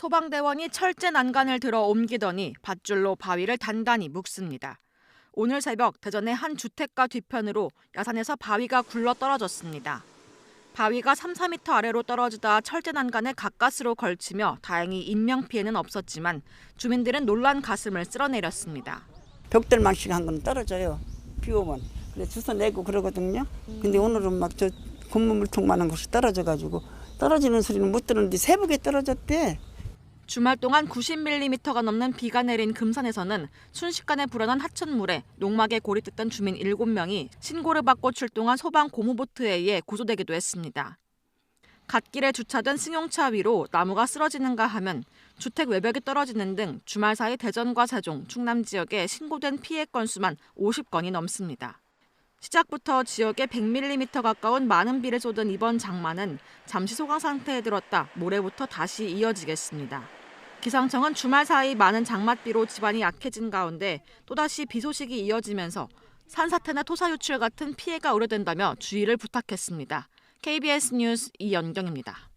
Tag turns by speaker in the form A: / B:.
A: 소방대원이 철제 난간을 들어 옮기더니 밧줄로 바위를 단단히 묶습니다. 오늘 새벽 대전의 한 주택가 뒤편으로 야산에서 바위가 굴러 떨어졌습니다. 바위가 3, 4m 아래로 떨어지다 철제 난간에 가까스로 걸치며 다행히 인명 피해는 없었지만 주민들은 놀란 가슴을 쓸어내렸습니다.
B: 벽돌만씩 한 건 떨어져요. 비 오면. 그래 주워 내고 그러거든요. 근데 오늘은 막저 고무물통만한 것이 떨어져가지고 떨어지는 소리는 못 들었는데 새벽에 떨어졌대.
A: 주말 동안 90mm가 넘는 비가 내린 금산에서는 순식간에 불어난 하천물에 농막에 고리됐던 주민 7명이 신고를 받고 출동한 소방 고무보트에 의해 구조되기도 했습니다. 갓길에 주차된 승용차 위로 나무가 쓰러지는가 하면 주택 외벽이 떨어지는 등 주말 사이 대전과 세종, 충남 지역에 신고된 피해 건수만 50건이 넘습니다. 시작부터 지역에 100mm 가까운 많은 비를 쏟은 이번 장마는 잠시 소강 상태에 들었다 모레부터 다시 이어지겠습니다. 기상청은 주말 사이 많은 장맛비로 집안이 약해진 가운데 또다시 비 소식이 이어지면서 산사태나 토사 유출 같은 피해가 우려된다며 주의를 부탁했습니다. KBS 뉴스 이연경입니다.